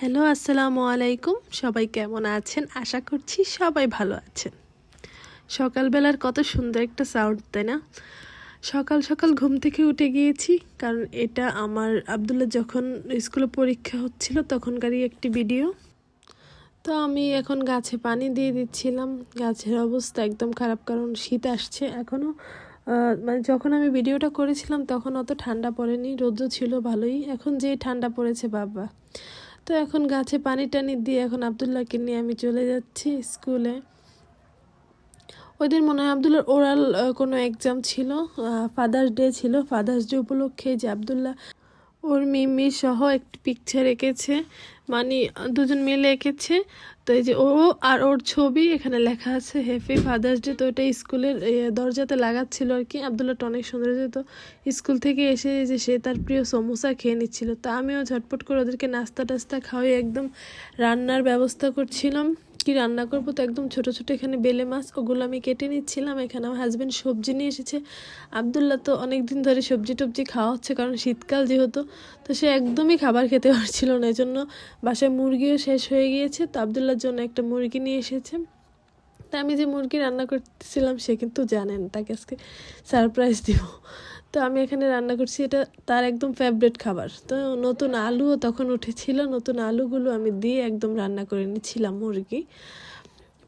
Hello, আসসালামু আলাইকুম। সবাই কেমন আছেন? আশা করছি সবাই ভালো আছেন। সকালবেলার কত সুন্দর একটা সাউন্ড তাই না? সকাল সকাল ঘুম থেকে উঠে গিয়েছি, কারণ এটা আমার, আবদুল্লাহ যখন স্কুলে পরীক্ষা হচ্ছিল, তখনকারই একটি ভিডিও তো আমি এখন গাছে পানি দিয়ে দিচ্ছিলাম। গাছের অবস্থা একদম খারাপ, কারণ শীত আসছে এখনও মানে যখন আমি ভিডিওটা করেছিলাম, তখন অত ঠান্ডা পড়েনি। রৌদ্র ছিল ভালোই। এখন যে ঠান্ডা পড়েছে, বাবা। তো এখন গাছে পানি টানি দিয়ে এখন আবদুল্লাহকে নিয়ে আমি চলে যাচ্ছি স্কুলে। ওই দিন মনে হয় আবদুল্লার ওরাল কোনো এক্সাম ছিল ফাদার্স ডে ছিল। ফাদার্স ডে উপলক্ষে যে আবদুল্লাহ ওর মিমি সহ একটি পিকচার এঁকেছে মানে দুজন মিলে এঁকেছে। তো এই যে ও আর ওর ছবি এখানে লেখা আছে হ্যাপি ফাদার্স ডে তো ওটা স্কুলের দরজাতে লাগাচ্ছিল আর কি। আবদুল্লাহটা অনেক সুন্দর তো স্কুল থেকে এসে যে সে তার প্রিয় সমোসা খেয়ে নিচ্ছিল। তা আমিও ঝটপট করে ওদেরকে নাস্তা টাস্তা খাওয়াই, একদম রান্নার ব্যবস্থা করছিলাম। কি রান্না করব? তো একদম ছোট ছোট এখানে বেলে মাছ ওগুলো আমি কেটে নিচ্ছিলাম। এখানে আমার হাজব্যান্ড সবজি নিয়ে এসেছে। আবদুল্লাহ তো অনেক দিন ধরে সবজি টবজি খাওয়া হচ্ছে, কারণ শীতকাল যেহেতু, তো সে একদমই খাবার খেতে পারছিল না। এই জন্য বাসায় মুরগিও শেষ হয়ে গিয়েছে, তো আবদুল্লার জন্য একটা মুরগি নিয়ে এসেছে। তা আমি যে মুরগি রান্না করতেছিলাম, সে কিন্তু জানেন, তাকে আজকে সারপ্রাইজ দিব। তো আমি এখানে রান্না করছি, এটা তার একদম ফেভারেট খাবার। তো নতুন আলুও তখন উঠেছিল, নতুন আলুগুলো আমি দিয়ে একদম রান্না করে নিচ্ছিলাম মুরগি।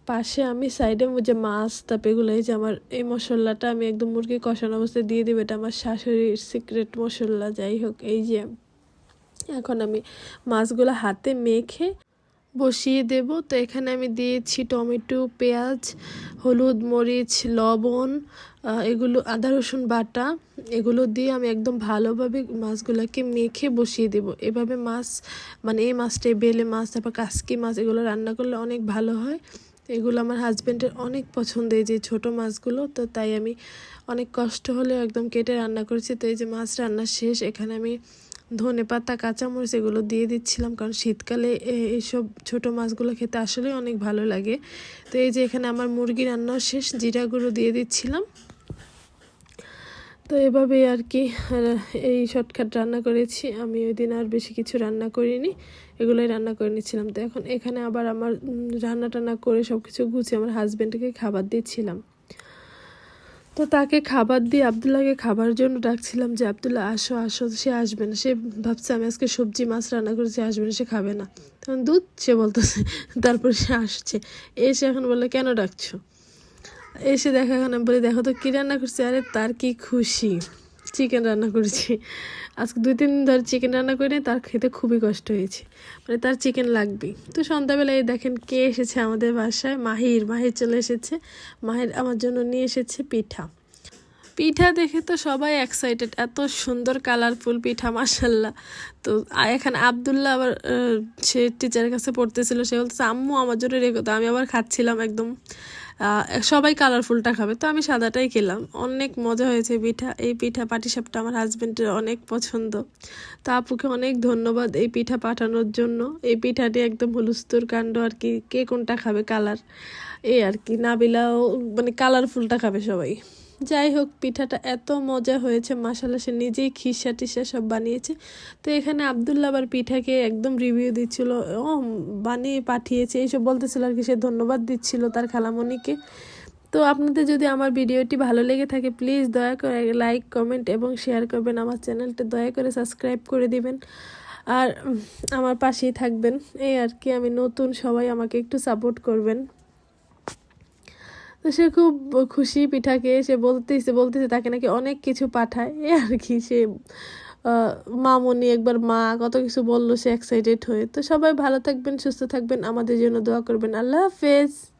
পাশে আমি সাইডে যে মাছ, তারপর এগুলো, এই যে আমার এই মশলাটা আমি একদম মুরগি কষানো অবস্থায় দিয়ে দিব, এটা আমার শাশুড়ির সিক্রেট মশলা, যাই হোক, এই যে। এখন আমি মাছগুলো হাতে মেখে বসিয়ে দেব। তো এখানে আমি দিয়েছি টমেটো, পেঁয়াজ, হলুদ, মরিচ, লবণ এগুলো আদা, রসুন বাটা। এগুলো দিয়ে আমি একদম ভালোভাবে মাছগুলোকে মেখে বসিয়ে দেব। এভাবে মাছ মানে এই মাছটা বেলে মাছ, তারপর কাসকি মাছ, এগুলো রান্না করলে অনেক ভালো হয়। এগুলো আমার হাজব্যান্ডের অনেক পছন্দ, এই যে ছোটো মাছগুলো। তো তাই আমি অনেক কষ্ট হলেও একদম কেটে রান্না করেছি। তো এই যে মাছ রান্না শেষ, এখানে আমি ধনে পাতা, কাঁচামরিচ এগুলো দিয়ে দিচ্ছিলাম কারণ শীতকালে এইসব ছোট মাছগুলো খেতে আসলেই অনেক ভালো লাগে। তো এই যে এখানে আমার মুরগি রান্নাও শেষ, জিরা গুঁড়ো দিয়ে দিচ্ছিলাম। তো এভাবে আর কি এই শর্টকাট রান্না করেছি। আমি ওই দিন আর বেশি কিছু রান্না করিনি, এগুলোই রান্না করে নিচ্ছিলাম। তো এখন এখানে আবার আমার রান্না টান্না করে সব কিছু গুছিয়ে আমার হাজব্যান্ডকে খাবার দিচ্ছিলাম। তো তাকে খাবার দিয়ে আবদুল্লাহকে খাবার জন্য ডাকছিলাম যে, আবদুল্লাহ, আসো আসো, সে আসবে না। সে ভাবছে, আমি আজকে সবজি, মাছ রান্না করেছি আসবে না, সে খাবে না। তখন দুধ, সে বলতেছে, তারপর সে আসছে। এসে এখন বলে কেন ডাকছো? এসে দেখা এখন বলি, দেখো তো কী রান্না করছে, আরে তার কি খুশি। চিকেন রান্না করেছি। আজকে দুই, তিন দিন ধরে চিকেন রান্না করে তার খেতে খুবই কষ্ট হয়েছে। মানে তার চিকেন লাগবেই। তো সন্ধ্যাবেলায় দেখেন কে এসেছে আমাদের বাসায়? মাহির। মাহির চলে এসেছে। মাহির আমার জন্য নিয়ে এসেছে পিঠা। পিঠা দেখে তো সবাই এক্সাইটেড এত সুন্দর কালারফুল পিঠা মাসাল্লাহ তো এখানে আবদুল্লাহ আবার সে টিচারের কাছে পড়তেছিল। সে বলতেছে, আম্মু, আমার জন্য রেখো তো আমি আবার খাচ্ছিলাম একদম। সবাই কালারফুলটা খাবে। তো আমি সাদাটাই খেলাম। অনেক মজা হয়েছে পিঠা। এই পিঠা পাটিসাপটা আমার হাজব্যান্ডের অনেক পছন্দ। তা আপুকে অনেক ধন্যবাদ এই পিঠা পাঠানোর জন্য। এই পিঠাটি একদম হলুস্তুর কাণ্ড আর কি। কে কোনটা খাবে কালার এই আর কি। নাবিলাও মানে কালারফুলটা খাবে সবাই। যাই হোক, পিঠাটা এত মজা হয়েছে মাসালা সে নিজেই খিসা টিসা সব বানিয়েছে। তো এখানে আবদুল্লা আবার পিঠাকে একদম রিভিউ দিচ্ছিল, ও, বানিয়ে পাঠিয়েছে, এইসব বলতেছিল আর কি, সে ধন্যবাদ দিচ্ছিল তার খালামণিকে। তো আপনাদের যদি আমার ভিডিওটি ভালো লেগে থাকে প্লিজ দয়া করে লাইক কমেন্ট এবং শেয়ার করবেন, আমার চ্যানেলটা দয়া করে সাবস্ক্রাইব করে দিবেন। আর আমার পাশেই থাকবেন, এই আর কি, আমি নতুন সবাই আমাকে একটু সাপোর্ট করবেন। তো সে খুব খুশি পিঠাকে সে বলতেছে বলতেছে তাকে নাকি অনেক কিছু পাঠায়। এ আর কি, সে মামনি একবার মা কত কিছু বলল, সে এক্সাইটেড হয়ে। তো সবাই ভালো থাকবেন, সুস্থ থাকবেন, আমাদের জন্য দোয়া করবেন। আল্লাহ হাফেজ।